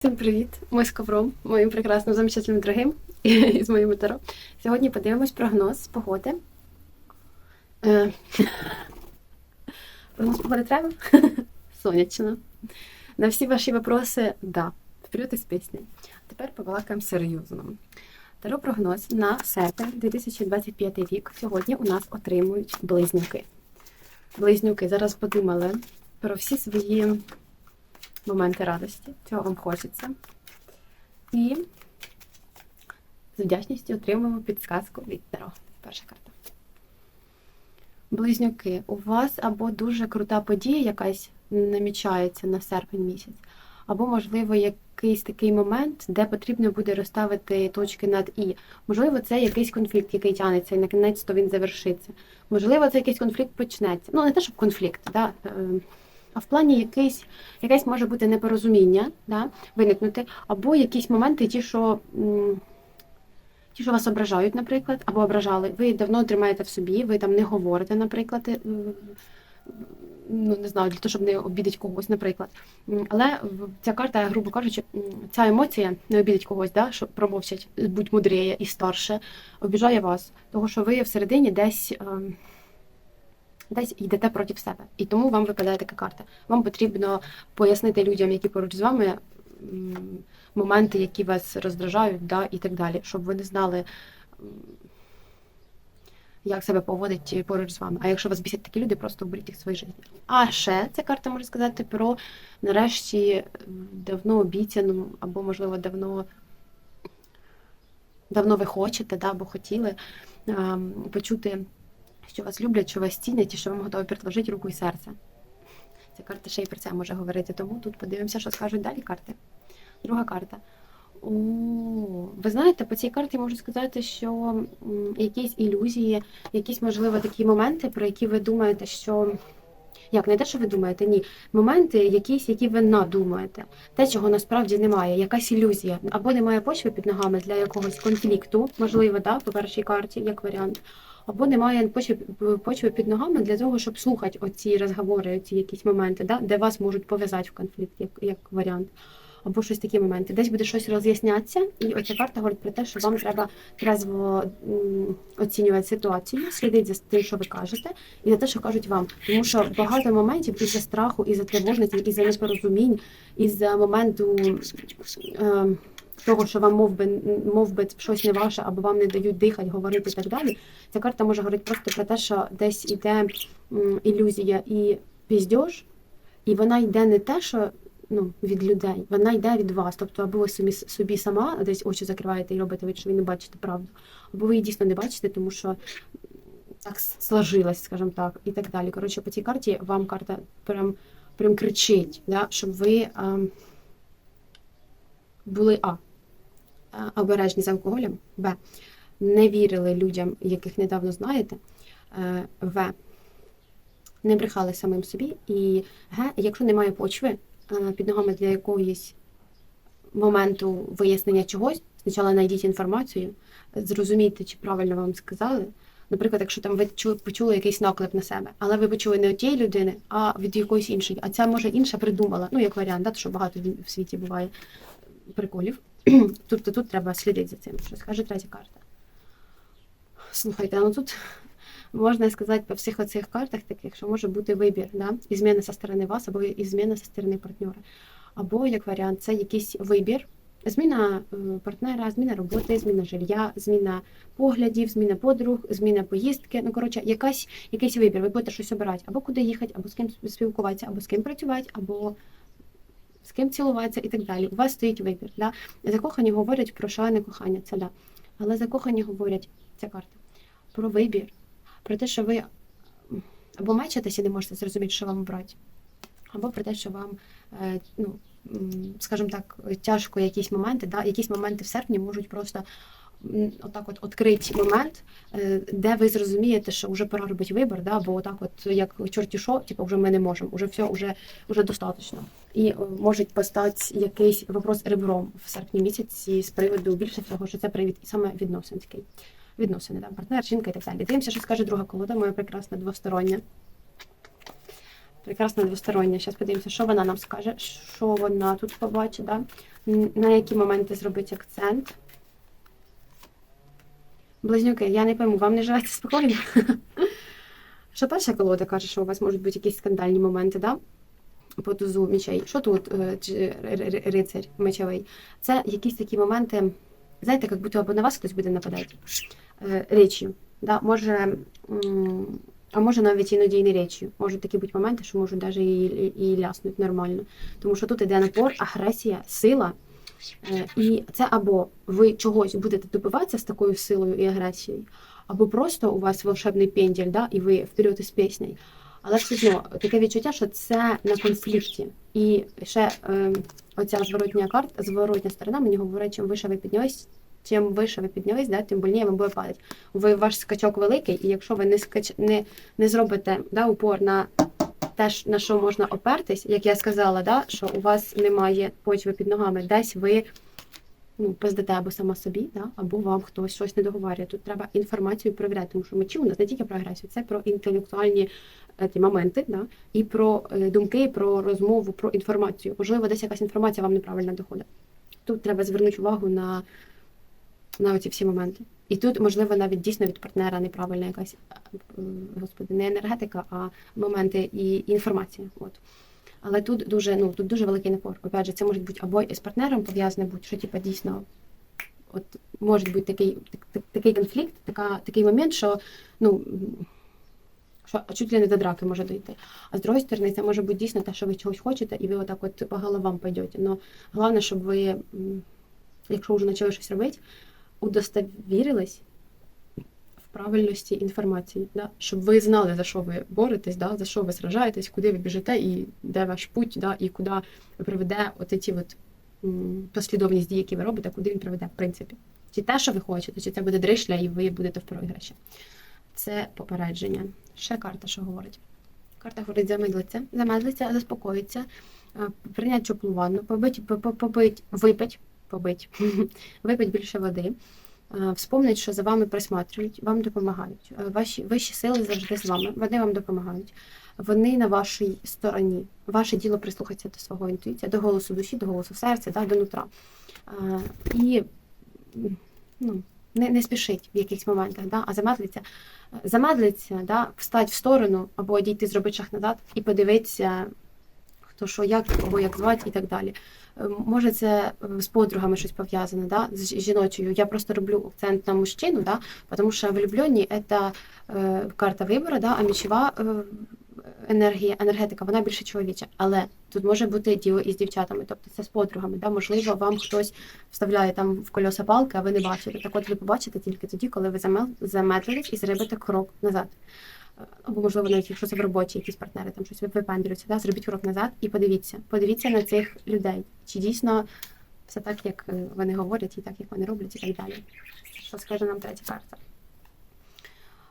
Всім привіт! Ми з ковром, моїм прекрасним, замечательним дорогим і з моїм таро. Сьогодні подивимось прогноз погоди. Е, Прогноз погоди треба? Сонячно. На всі ваші вопроси да. Вперед із пісні. Тепер побалакаємо серйозно. Таро прогноз на серпень 2025 рік. Сьогодні у нас отримують близнюки. Близнюки зараз подумали про всі свої моменти радості. Цього вам хочеться. І з вдячністю отримуємо підсказку від Таро. Перша карта. Близнюки, у вас або дуже крута подія якась намічається на серпень місяць, або, можливо, якийсь такий момент, де потрібно буде розставити точки над І. Можливо, це якийсь конфлікт, який тягнеться, і на кінець то він завершиться. Можливо, це якийсь конфлікт почнеться. Ну, не те, щоб конфлікт, да? В плані якийсь, якесь може бути непорозуміння да, виникнути, або якісь моменти, ті, що, ті, що вас ображають, наприклад, або ображали, ви давно тримаєте в собі, ви там не говорите, наприклад, е, ну не знаю, для того, щоб не обідати когось, наприклад. Але ця карта, грубо кажучи, ця емоція не обідать когось, да, що промовчать, будь мудріє і старше, обіжає вас, того, що ви всередині десь. Десь йдете проти себе, і тому вам випадає така карта. Вам потрібно пояснити людям, які поруч з вами, моменти, які вас роздражають, да, і так далі, щоб вони знали, як себе поводить поруч з вами. А якщо вас бісять такі люди, просто оберіть їх в своїй житті. А ще ця карта може сказати про нарешті давно обіцяну, або, можливо, давно, давно ви хочете, да, або хотіли ем, почути що вас люблять, що вас цінять і що вам готові предложити руку і серце. Ця карта ще й про це може говорити, тому тут подивимося, що скажуть далі карти. Друга карта. О, ви знаєте, по цій карті можу сказати, що якісь ілюзії, якісь, можливо, такі моменти, про які ви думаєте, що. Як не те, що ви думаєте, ні. Моменти, якісь, які ви надумаєте. Те, чого насправді немає, якась ілюзія. Або немає почви під ногами для якогось конфлікту, можливо, да, по першій карті, як варіант. Або немає почви, під ногами для того, щоб слухати оці розговори, оці якісь моменти, да, де вас можуть пов'язати в конфлікт, як, як варіант. Або щось такі моменти. Десь буде щось роз'яснятися, і оця карта говорить про те, що вам треба трезво оцінювати ситуацію, слідити за тим, що ви кажете, і за те, що кажуть вам. Тому що багато моментів із-за страху, із-за тривожності, із-за непорозумінь, із-за моменту е, того, що вам мов би, мов би щось не ваше, або вам не дають дихати, говорити і так далі. Ця карта може говорити просто про те, що десь іде ілюзія і піздьош, і вона йде не те, що ну, від людей, вона йде від вас. Тобто, або ви собі, собі сама десь очі закриваєте і робите вид, що ви не бачите правду, або ви її дійсно не бачите, тому що так сложилось, скажімо так, і так далі. Коротше, по цій карті вам карта прям, прям кричить, да, щоб ви ем, були А. е, Обережні з алкоголем, Б. Не вірили людям, яких недавно знаєте. е, В. Не брехали самим собі. І Г. Якщо немає почви е, під ногами для якоїсь моменту вияснення чогось, спочатку знайдіть інформацію, зрозумійте, чи правильно вам сказали. Наприклад, якщо там ви чу- почули якийсь наклеп на себе, але ви почули не від тієї людини, а від якоїсь іншої. А ця може інша придумала. Ну, як варіант, да, то що багато в світі буває приколів. Тобто тут треба слідити за цим. Що скаже третя карта. Слухайте, ну тут можна сказати по всіх оцих картах таких, що може бути вибір, да? і зміна зі сторони вас, або і зміна зі сторони партнера. Або, як варіант, це якийсь вибір. Зміна е, партнера, зміна роботи, зміна жилья, зміна поглядів, зміна подруг, зміна поїздки. Ну, коротше, якась, якийсь вибір. Ви будете щось обирати, або куди їхати, або з ким спілкуватися, або з ким працювати, або з ким цілуватися і так далі. У вас стоїть вибір. Да? Закохані говорять про шалене кохання, це да. Але закохані говорять, ця карта, про вибір, про те, що ви або мечетеся і не можете зрозуміти, що вам брати, або про те, що вам, е, ну, скажімо так, тяжко якісь моменти, да? якісь моменти в серпні можуть просто отак от відкрити момент, е, де ви зрозумієте, що вже пора робити вибір, да? бо отак от, як чорті що, типу, вже ми не можемо, вже все, вже, вже достатньо. І е, може постати якийсь вопрос ребром в серпні місяці з приводу більше всього, що це привід і саме відносин такий. Відносини, да, партнер, жінка і так далі. Дивимося, що скаже друга колода, моя прекрасна двостороння. Прекрасна двостороння. Зараз подивимося, що вона нам скаже, що вона тут побачить. Да? На які моменти зробити акцент? Близнюки, я не пойму, вам не живеться спокійно? Що перша колода каже, що у вас можуть бути якісь скандальні моменти, да? По мечей. Що тут е, рицарь мечовий? Це якісь такі моменти, знаєте, як будто або на вас хтось буде нападати е, речью. Да? Може, а може навіть іноді і не речью. Можуть такі бути моменти, що можуть навіть і, і, і ляснуть нормально. Тому що тут іде напор, агресія, сила. Е, І це або ви чогось будете добиватися з такою силою і агресією, або просто у вас волшебний пенділь, да, і ви вперед із піснею. Але все одно таке відчуття, що це на конфлікті. І ще е, оця зворотня карта, зворотня сторона мені говорить, чим вище ви піднялись, чим вище ви піднялись, да, тим больніше вам буде падати. Ви ваш скачок великий, і якщо ви не скач не, не зробите да, упор на те, на що можна опертись, як я сказала, да, що у вас немає почви під ногами, десь ви ну, пиздите або сама собі, да, або вам хтось щось не договорює. Тут треба інформацію перевіряти, тому що мечі у нас не тільки про агресію, це про інтелектуальні ті моменти, да, і про е, думки, про розмову, про інформацію. Можливо, десь якась інформація вам неправильно доходить. Тут треба звернути увагу на, на оці всі моменти. І тут, можливо, навіть дійсно від партнера неправильна якась е, господи, не енергетика, а моменти і інформація. От. Але тут дуже, ну, тут дуже великий напор. Опять же, це може бути або з партнером пов'язане бути, що типа дійсно от може бути такий, так- так- такий конфлікт, така, такий момент, що ну. Що чуть ли не до драки може дійти. А з другої сторони, це може бути дійсно те, що ви чогось хочете, і ви отак от по головам пойдете. Но головне, щоб ви, якщо вже почали щось робити, удостовірились в правильності інформації, да? щоб ви знали, за що ви боретесь, да? за що ви сражаєтесь, куди ви біжите, і де ваш путь, да? і куди приведе от ці от послідовність дій, які ви робите, куди він приведе, в принципі. Чи те, що ви хочете, чи це буде дришля, і ви будете в проіграші. Це попередження. Ще карта, що говорить. Карта говорить замедлиться, замедлиться, заспокоїться, е, прийняти теплу ванну, побить, по- по- побить, випить, побить, випить більше води, е, вспомнить, що за вами присматрюють, вам допомагають. Е, Ваші вищі сили завжди з вами, вони вам допомагають. Вони на вашій стороні. Ваше діло прислухатися до свого інтуїції, до голосу душі, до голосу серця, да, до нутра. І ну, не, не спішить в якихось моментах, да, а замедлиться, замедлиться, да, встать в сторону або одійти, зробити шаг назад і подивитися, хто що, як, кого як звати і так далі. Е, Може, це е, з подругами щось пов'язане, да, з жіночою. Я просто роблю акцент на мужчину, да, тому що влюблені це е, карта вибору, да, а мічова е, енергія, енергетика, вона більше чоловіча. Але тут може бути діло із дівчатами, тобто це з подругами. Да, можливо, вам хтось вставляє там в кольоса палки, а ви не бачите. Так от ви побачите тільки тоді, коли ви замедлились і зробите крок назад. Або, можливо, навіть якщо це в роботі, якісь партнери там щось випендрюються, да, зробіть крок назад і подивіться. Подивіться на цих людей. Чи дійсно все так, як е, вони говорять, і так, як вони роблять, і так далі. Що скаже нам третя карта?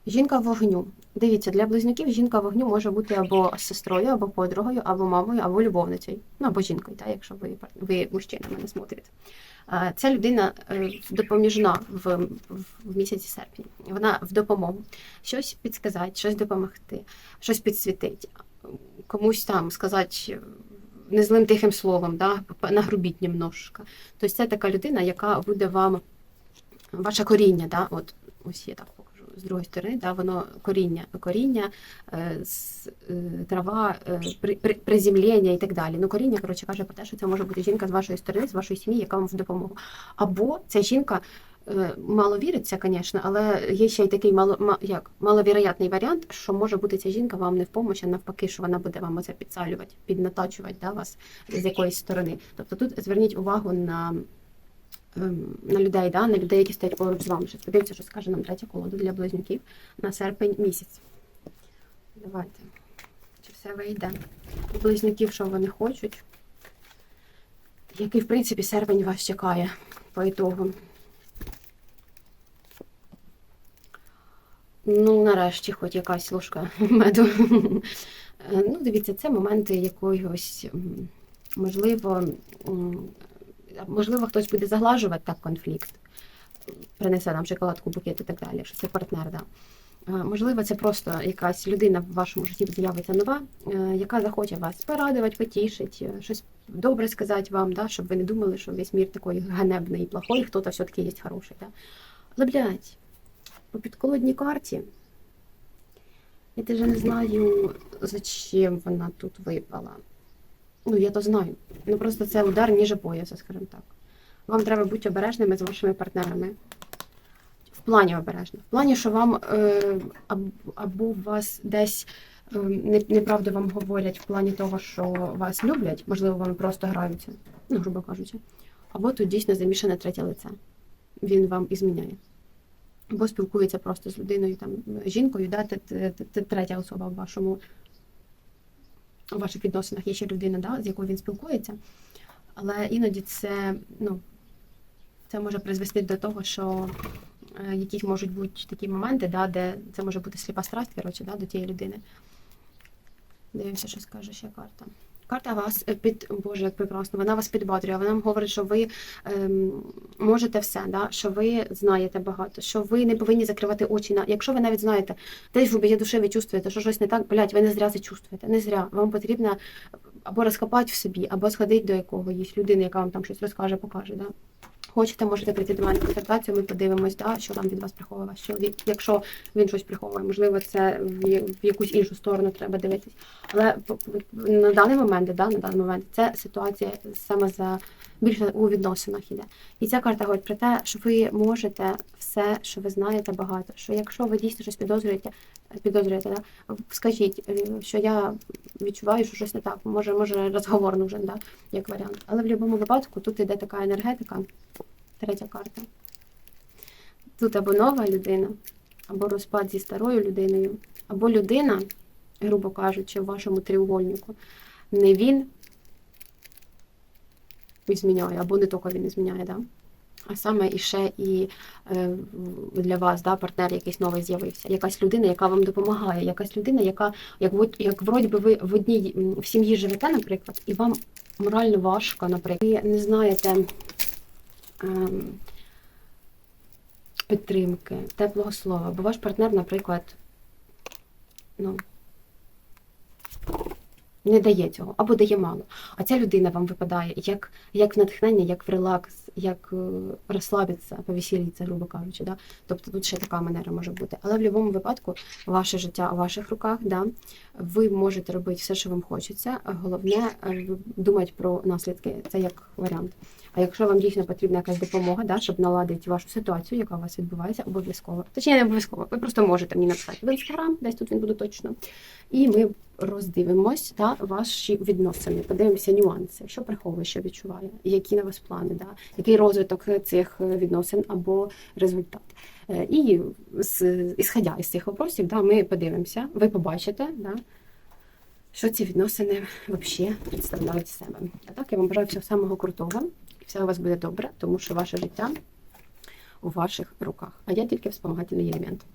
Жінка вогню. Дивіться, для близнюків жінка вогню може бути або сестрою, або подругою, або мамою, або любовницею. Ну або жінкою, та, якщо ви, ви мужчина мене смотрите. Ця людина е, допоміжна в, в, місяці серпні. Вона в допомогу. Щось підсказати, щось допомогти, щось підсвітити, комусь там сказати е, незлим тихим словом, да, нагрубіть немножко. Тобто це така людина, яка буде вам ваше коріння, да, от ось я так з другої сторони, да, воно коріння, коріння, е, е, трава, е, при, при, приземлення і так далі. Ну, коріння, коротше, каже про те, що це може бути жінка з вашої сторони, з вашої сім'ї, яка вам в допомогу. Або ця жінка. Мало віриться, звісно, але є ще й такий мало, ма- як, маловіроятний варіант, що може бути ця жінка вам не в помощі, а навпаки, що вона буде вам оце підсалювати, піднатачувати да, вас з якоїсь сторони. Тобто тут зверніть увагу на на людей, да, на людей, які стоять поруч з вами. Щас подивимося, що скаже нам третя колода для близнюків на серпень місяць. Давайте. Чи все вийде? У близнюків, що вони хочуть? Який, в принципі, серпень вас чекає по ітогу? Ну, нарешті, хоч якась ложка меду. Е, Ну, дивіться, це моменти якогось, можливо, можливо, хтось буде заглажувати так конфлікт, принесе нам шоколадку, букет і так далі, якщо це партнер, да. Е, Можливо, це просто якась людина в вашому житті з'явиться нова, е, яка захоче вас порадувати, потішити, е, щось добре сказати вам, да, щоб ви не думали, що весь мір такий ганебний і плохой, хто-то все-таки є хороший. Да. Але, блядь, по підколодній карті я даже не знаю, зачем вона тут випала. Ну, я то знаю. Ну просто це удар ніже пояса, скажімо так. Вам треба бути обережними з вашими партнерами. В плані обережно. В плані, що вам е, аб- або вас десь е, неправду вам говорять в плані того, що вас люблять, можливо, вам просто граються, ну, грубо кажучи. Або тут дійсно замішане третє лице. Він вам і зміняє. Або спілкується просто з людиною, там, жінкою, да, третя особа в вашому у ваших відносинах є ще людина, да, з якою він спілкується. Але іноді це, ну, це може призвести до того, що е, якісь можуть бути такі моменти, да, де це може бути сліпа страсть, коротше, да, до тієї людини. Дивимося, що скаже ще карта. Карта вас е, під Боже, як прекрасно, вона вас підбадрює, вона вам говорить, що ви ем, можете все, да? що ви знаєте багато, що ви не повинні закривати очі на. Якщо ви навіть знаєте, десь в глибині душі ви чувствуєте, що щось не так, блядь, ви не зря це чувствуєте. Не зря. Вам потрібно або розкопати в собі, або сходити до якогось людини, яка вам там щось розкаже, покаже. Да? Хочете, можете прийти до мене консультацію, ми подивимось, да, що там від вас приховує ваш чоловік. Якщо він щось приховує, можливо, це в якусь іншу сторону треба дивитись. Але на даний момент, да, на даний момент це ситуація саме за більше у відносинах іде. І ця карта говорить про те, що ви можете все, що ви знаєте багато. Що якщо ви дійсно щось підозрюєте, підозрюєте, да, скажіть, е, що я відчуваю, що щось не так. Може, може розговор нужен, да, як варіант. Але в будь-якому випадку тут іде така енергетика, третя карта. Тут або нова людина, або розпад зі старою людиною, або людина, грубо кажучи, в вашому треугольнику, не він зміняє, або не тільки він зміняє, да? А саме і ще і е, для вас, да, партнер якийсь новий з'явився, якась людина, яка вам допомагає, якась людина, яка, як, як вроді би ви в одній в сім'ї живете, наприклад, і вам морально важко, наприклад, ви не знаєте ем, підтримки, теплого слова, бо ваш партнер, наприклад, ну, не дає цього, або дає мало. А ця людина вам випадає як, як натхнення, як в релакс, як е, розслабитися, повеселитися, грубо кажучи. Да? Тобто тут ще така манера може бути. Але в будь-якому випадку ваше життя у ваших руках, да? ви можете робити все, що вам хочеться. Головне е, думати про наслідки. Це як варіант. А якщо вам дійсно потрібна якась допомога, да, щоб наладити вашу ситуацію, яка у вас відбувається, обов'язково. Точніше, не обов'язково. Ви просто можете мені написати в інстаграм, десь тут він буде точно. І ми роздивимось та ваші відносини, подивимося нюанси, що приховує, що відчуває, які на вас плани, да, який розвиток цих відносин або результат. Е, І ісходя із цих вопросів, да, ми подивимося, ви побачите, да, що ці відносини взагалі представляють себе. А так я вам бажаю всього самого крутого, все у вас буде добре, тому що ваше життя у ваших руках. А я тільки вспомагательний елемент.